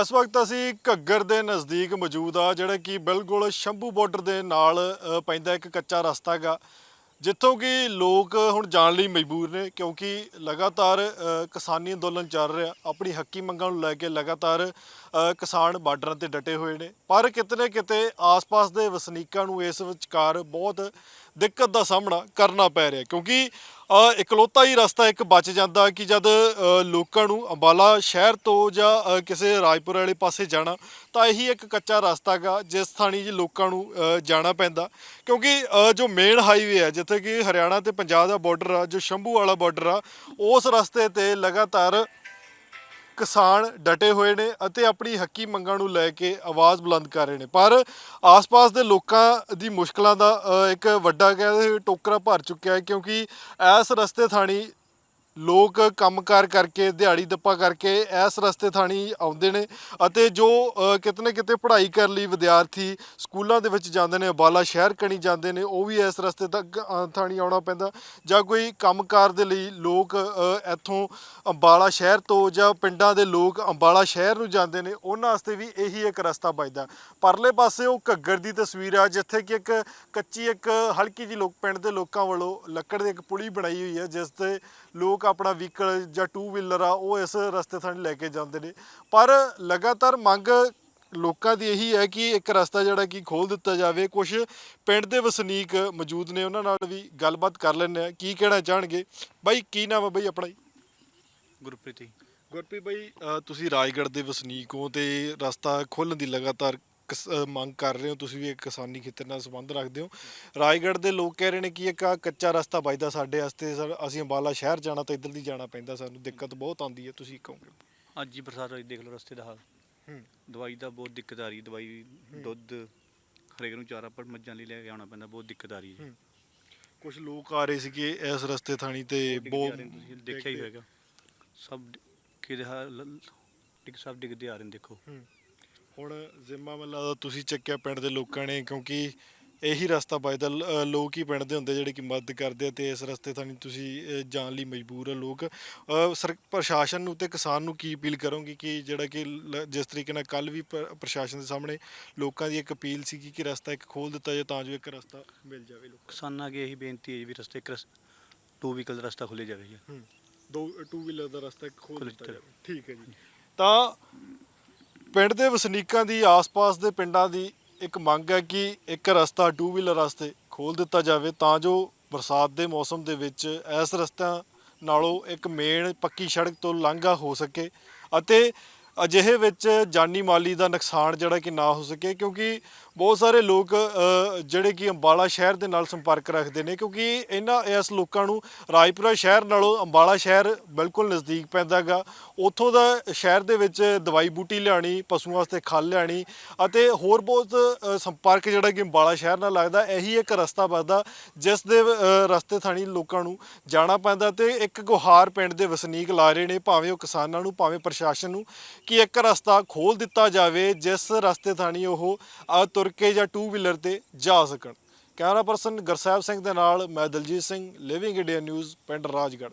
ਇਸ ਵਕਤ ਅਸੀਂ ਘੱਗਰ ਦੇ ਨਜ਼ਦੀਕ ਮੌਜੂਦ ਆ, ਜਿਹੜਾ ਕਿ ਬਿਲਕੁਲ ਸ਼ੰਭੂ ਬਾਰਡਰ ਦੇ ਨਾਲ ਪੈਂਦਾ ਇੱਕ ਕੱਚਾ ਰਸਤਾ ਹੈਗਾ, ਜਿੱਥੋਂ ਕਿ ਲੋਕ ਹੁਣ ਜਾਣ ਲਈ ਮਜਬੂਰ ਨੇ, ਕਿਉਂਕਿ ਲਗਾਤਾਰ ਕਿਸਾਨੀ ਅੰਦੋਲਨ ਚੱਲ ਰਿਹਾ, ਆਪਣੀ ਹੱਕੀ ਮੰਗਾਂ ਨੂੰ ਲੈ ਕੇ ਲਗਾਤਾਰ ਕਿਸਾਨ ਬਾਰਡਰਾਂ ਤੇ ਡਟੇ ਹੋਏ ਨੇ, ਪਰ ਕਿਤੇ ਨਾ ਕਿਤੇ ਆਸ-ਪਾਸ ਦੇ ਵਸਨੀਕਾਂ ਨੂੰ ਇਸ ਵਿਚਕਾਰ ਬਹੁਤ ਦਿੱਕਤ ਦਾ ਸਾਹਮਣਾ ਕਰਨਾ ਪੈ ਰਿਹਾ, ਕਿਉਂਕਿ ਇਕਲੌਤਾ ਹੀ ਰਸਤਾ ਇੱਕ ਬਚ ਜਾਂਦਾ ਕਿ ਜਦ ਲੋਕਾਂ ਨੂੰ ਅੰਬਾਲਾ ਸ਼ਹਿਰ ਤੋਂ ਜਾਂ ਕਿਸੇ ਰਾਜਪੁਰ ਵਾਲੇ ਪਾਸੇ ਜਾਣਾ, ਤਾਂ ਇਹੀ ਇੱਕ ਕੱਚਾ ਰਸਤਾ ਹੈਗਾ ਜਿਸ ਥਾਣੀ ਜੀ ਲੋਕਾਂ ਨੂੰ ਜਾਣਾ ਪੈਂਦਾ। ਕਿਉਂਕਿ ਜੋ ਮੇਨ ਹਾਈਵੇ ਹੈ ਜਿੱਥੇ ਕਿ ਹਰਿਆਣਾ ਤੇ ਪੰਜਾਬ ਦਾ ਬਾਰਡਰ ਆ, ਜੋ ਸ਼ੰਭੂ ਵਾਲਾ ਬਾਰਡਰ ਆ, ਉਸ ਰਸਤੇ ਤੇ ਲਗਾਤਾਰ ਕਿਸਾਨ ਡਟੇ ਹੋਏ ਨੇ ਅਤੇ ਆਪਣੀ ਹੱਕੀ ਮੰਗਾਂ ਨੂੰ ਲੈ ਕੇ ਆਵਾਜ਼ ਬੁਲੰਦ ਕਰ ਰਹੇ ਨੇ। ਪਰ ਆਸ-ਪਾਸ ਦੇ ਲੋਕਾਂ ਦੀ ਮੁਸ਼ਕਲਾਂ ਦਾ ਇੱਕ ਵੱਡਾ ਕਹਿੰਦੇ ਟੋਕਰਾ ਭਰ ਚੁੱਕਿਆ ਹੈ ਕਿਉਂਕਿ ਇਸ ਰਸਤੇ ਥਾਣੀ ਲੋਕ ਕੰਮਕਾਰ ਕਰਕੇ ਦਿਹਾੜੀ ਦੱਪਾ ਕਰਕੇ ਇਸ ਰਸਤੇ ਥਾਣੀ ਆਉਂਦੇ ਨੇ ਅਤੇ ਜੋ ਅ, ਕਿਤੇ ਨਾ ਕਿਤੇ ਪੜ੍ਹਾਈ ਕਰਨ ਲਈ ਵਿਦਿਆਰਥੀ ਸਕੂਲਾਂ ਦੇ ਵਿੱਚ ਜਾਂਦੇ ਨੇ ਬਾਲਾ ਸ਼ਹਿਰ ਕਣੀ ਜਾਂਦੇ ਨੇ ਉਹ ਵੀ ਇਸ ਰਸਤੇ ਤੱਕ ਥਾਣੀ ਆਉਣਾ ਪੈਂਦਾ ਜਾਂ ਕੋਈ ਕੰਮਕਾਰ ਦੇ ਲਈ ਲੋਕ ਇੱਥੋਂ ਅੰਬਾਲਾ ਸ਼ਹਿਰ ਤੋਂ ਜਾਂ ਪਿੰਡਾਂ ਦੇ ਲੋਕ ਅੰਬਾਲਾ ਸ਼ਹਿਰ ਨੂੰ ਜਾਂਦੇ ਨੇ ਉਹਨਾਂ ਵਾਸਤੇ ਵੀ ਇਹੀ ਇੱਕ ਰਸਤਾ ਬਚਦਾ ਪਰਲੇ ਪਾਸੇ ਉਹ ਘੱਗਰ ਦੀ ਤਸਵੀਰ ਆ ਜਿੱਥੇ ਕਿ ਇੱਕ ਕੱਚੀ ਇੱਕ ਹਲਕੀ ਜਿਹੀ ਲੋਕ ਪਿੰਡ ਦੇ ਲੋਕਾਂ ਵੱਲੋਂ ਲੱਕੜ ਦੀ ਇੱਕ ਪੁਲੀ ਬਣਾਈ ਹੋਈ ਹੈ ਜਿਸ ਤੇ ਲੋਕ ਆਪਣਾ ਵਹੀਕਲ ਜਾਂ ਟੂ ਵੀਲਰ ਆ ਉਹ ਇਸ ਰਸਤੇ ਥਾਣੀ ਲੈ ਕੇ ਜਾਂਦੇ ਨੇ। ਪਰ ਲਗਾਤਾਰ ਮੰਗ ਲੋਕਾਂ ਦੀ ਇਹੀ ਹੈ ਕਿ ਇੱਕ ਰਸਤਾ ਜਿਹੜਾ ਕਿ ਖੋਲ ਦਿੱਤਾ ਜਾਵੇ। ਕੁਝ ਪਿੰਡ ਦੇ ਵਸਨੀਕ ਮੌਜੂਦ ਨੇ ਉਹਨਾਂ ਨਾਲ ਵੀ ਗੱਲਬਾਤ ਕਰ ਲੈਂਦੇ ਆ ਕੀ ਕਹਿਣਾ ਚਾਹਣਗੇ? ਬਾਈ ਕੀ ਨਾਮ ਹੈ ਬਾਈ ਆਪਣਾ ਗੁਰਪ੍ਰੀਤ ਜੀ। ਗੁਰਪ੍ਰੀਤ ਬਾਈ ਤੁਸੀਂ ਰਾਜਗੜ੍ਹ ਦੇ ਵਸਨੀਕ ਹੋ ਤੇ ਰਸਤਾ ਖੋਲ੍ਹਣ ਦੀ ਲਗਾਤਾਰ ਮੰਗ ਕਰ ਰਹੇ ਹੋ ਤੁਸੀਂ ਵੀ ਇੱਕ ਕਿਸਾਨੀ ਖੇਤਰ ਨਾਲ ਸੰਬੰਧ ਰੱਖਦੇ ਹੋ। ਰਾਜਗੜ੍ਹ ਦੇ ਲੋਕ ਕਹਿ ਰਹੇ ਨੇ ਕਿ ਇੱਕ ਆਹ ਕੱਚਾ ਰਸਤਾ ਵੱਜਦਾ ਸਾਡੇ ਵਾਸਤੇ ਸਰ ਅਸੀਂ ਅੰਬਾਲਾ ਸ਼ਹਿਰ ਜਾਣਾ ਤਾਂ ਇੱਧਰ ਦੀ ਜਾਣਾ ਪੈਂਦਾ ਸਾਨੂੰ ਦਿੱਕਤ ਬਹੁਤ ਆਉਂਦੀ ਹੈ ਤੁਸੀਂ ਕਹੋਗੇ? ਅੱਜ ਹੀ ਬਰਸਾਤ ਹੋਈ ਦੇਖ ਲਓ ਰਸਤੇ ਦਾ ਹਾਲ। ਹੂੰ। ਦਵਾਈ ਦਾ ਬਹੁਤ ਦਿੱਕਤ ਆ ਰਹੀ ਦਵਾਈ ਦੁੱਧ ਹਰੇਕ ਨੂੰ ਚਾਰਾ ਪਰ ਮੱਝਾਂ ਲਈ ਲੈ ਕੇ ਆਉਣਾ ਪੈਂਦਾ ਬਹੁਤ ਦਿੱਕਤ ਆ ਰਹੀ ਹੈ। ਹੂੰ। ਕੁਝ ਲੋਕ ਆ ਰਹੇ ਸੀਗੇ ਇਸ ਰਸਤੇ ਥਾਣੀ ਤੇ ਬਹੁਤ ਤੁਸੀਂ ਦੇਖਿਆ ਹੀ ਹੋਵੇਗਾ ਸਭ ਕਿਹਦੇ ਹਾਲ ਡਿੱਗ ਸਭ ਡਿੱਗਦੇ ਆ ਰਹੇ ਨੇ ਦੇਖੋ। ਹੁਣ ਜ਼ਿੰਮਾ ਮੱਲਾ ਦਾ ਤੁਸੀਂ ਚੱਕਿਆ ਪਿੰਡ ਦੇ ਲੋਕਾਂ ਨੇ ਕਿਉਂਕਿ ਇਹੀ ਰਸਤਾ ਬਚਦਾ ਲ- ਲੋਕ ਹੀ ਪਿੰਡ ਦੇ ਹੁੰਦੇ ਜਿਹੜੇ ਕਿ ਮਦਦ ਕਰਦੇ ਆ ਤੇ ਇਸ ਰਸਤੇ ਥਾਣੀ ਤੁਸੀਂ ਅ, ਜਾਣ ਲਈ ਮਜਬੂਰ ਆ ਲੋਕ। ਅ, ਸਰ ਪ੍ਰਸ਼ਾਸਨ ਨੂੰ ਤੇ ਕਿਸਾਨ ਨੂੰ ਕੀ ਅਪੀਲ ਕਰੋਗੇ ਕਿ ਜਿਹੜਾ ਕਿ ਲ- ਜਿਸ ਤਰੀਕੇ ਨਾਲ ਕੱਲ ਵੀ ਪ- ਪ੍ਰਸ਼ਾਸਨ ਦੇ ਸਾਹਮਣੇ ਲੋਕਾਂ ਦੀ ਇੱਕ ਅਪੀਲ ਸੀ ਕਿ ਰਸਤਾ ਇੱਕ ਖੋਲ ਦਿੱਤਾ ਜਾਏ ਤਾਂ ਜੋ ਇੱਕ ਰਸਤਾ ਮਿਲ ਜਾਵੇ ਲੋਕਾਂ ਕਿਸਾਨਾਂ ਅੱਗੇ ਇਹੀ ਬੇਨਤੀ ਹੈ ਜੀ ਵੀ ਰਸਤੇ ਇੱਕ ਟੂ ਵੀਕਲ ਦਾ ਰਸਤਾ ਖੁੱਲੇ ਜਾਵੇ ਜੀ। ਹੂੰ ਦੋ ਟੂ ਵੀਲਰ ਦਾ ਰਸਤਾ ਇੱਕ ਖੋਲ ਖੋਲ੍ਹ ਦਿੱਤਾ ਦਿੱਤਾ ਜਾਵੇ। ਠੀਕ ਹੈ ਜੀ। ਤਾਂ ਪਿੰਡ ਦੇ ਵਸਨੀਕਾਂ ਦੀ, ਆਸ-ਪਾਸ ਦੇ ਪਿੰਡਾਂ ਦੀ ਇੱਕ ਮੰਗ ਹੈ ਕਿ ਇੱਕ ਰਸਤਾ ਟੂ ਵੀਲਰ ਰਸਤੇ ਖੋਲ ਦਿੱਤਾ ਜਾਵੇ ਤਾਂ ਜੋ ਬਰਸਾਤ ਦੇ ਮੌਸਮ ਦੇ ਵਿੱਚ ਇਸ ਰਸਤਾ ਨਾਲੋਂ ਇੱਕ ਮੇਨ ਪੱਕੀ ਸੜਕ ਤੋਂ ਲਾਂਘਾ ਹੋ ਸਕੇ ਅਤੇ ਅਜਿਹੇ ਵਿੱਚ ਜਾਨੀ ਮਾਲੀ ਦਾ ਨੁਕਸਾਨ ਜਿਹੜਾ ਕਿ ਨਾ ਹੋ ਸਕੇ ਕਿਉਂਕਿ ਬਹੁਤ ਸਾਰੇ ਲੋਕ ਜਿਹੜੇ ਕਿ ਅੰਬਾਲਾ ਸ਼ਹਿਰ ਦੇ ਨਾਲ ਸੰਪਰਕ ਰੱਖਦੇ ਨੇ ਕਿਉਂਕਿ ਇਹਨਾਂ, ਇਸ ਲੋਕਾਂ ਨੂੰ ਰਾਜਪੁਰਾ ਸ਼ਹਿਰ ਨਾਲੋਂ ਅੰਬਾਲਾ ਸ਼ਹਿਰ ਬਿਲਕੁਲ ਨਜ਼ਦੀਕ ਪੈਂਦਾਗਾ ਉੱਥੋਂ ਦਾ ਸ਼ਹਿਰ ਦੇ ਵਿੱਚ ਦਵਾਈ ਬੂਟੀ ਲਿਆਣੀ ਪਸ਼ੂਆਂ ਵਾਸਤੇ ਖਲ ਲਿਆਣੀ ਅਤੇ ਹੋਰ ਬਹੁਤ ਸੰਪਰਕ ਜਿਹੜਾ ਕਿ ਅੰਬਾਲਾ ਸ਼ਹਿਰ ਨਾਲ ਲੱਗਦਾ, ਇਹੀ ਇੱਕ ਰਸਤਾ ਬਚਦਾ ਜਿਸ ਦੇ ਰਸਤੇ ਥਾਣੀ ਲੋਕਾਂ ਨੂੰ ਜਾਣਾ ਪੈਂਦਾ ਤੇ ਇੱਕ ਗੁਹਾਰ ਪਿੰਡ ਦੇ ਵਸਨੀਕ ਲਾ ਰਹੇ ਨੇ, ਭਾਵੇਂ ਉਹ ਕਿਸਾਨਾਂ ਨੂੰ, ਭਾਵੇਂ ਪ੍ਰਸ਼ਾਸਨ ਨੂੰ ਕਿ ਇੱਕ ਰਸਤਾ ਖੋਲ ਦਿੱਤਾ ਜਾਵੇ ਜਿਸ ਰਸਤੇ ਥਾਣੀ ਉਹ ਤੁਰ ਕੇ ਜਾਂ ਟੂ ਵੀਲਰ ਤੇ ਜਾ ਸਕਣ। ਕੈਮਰਾ ਪਰਸਨ ਗੁਰਸਾਹਿਬ ਸਿੰਘ ਦੇ ਨਾਲ ਮੈਂ Daljit Singh living India news ਪਿੰਡ ਰਾਜਗੜ੍ਹ।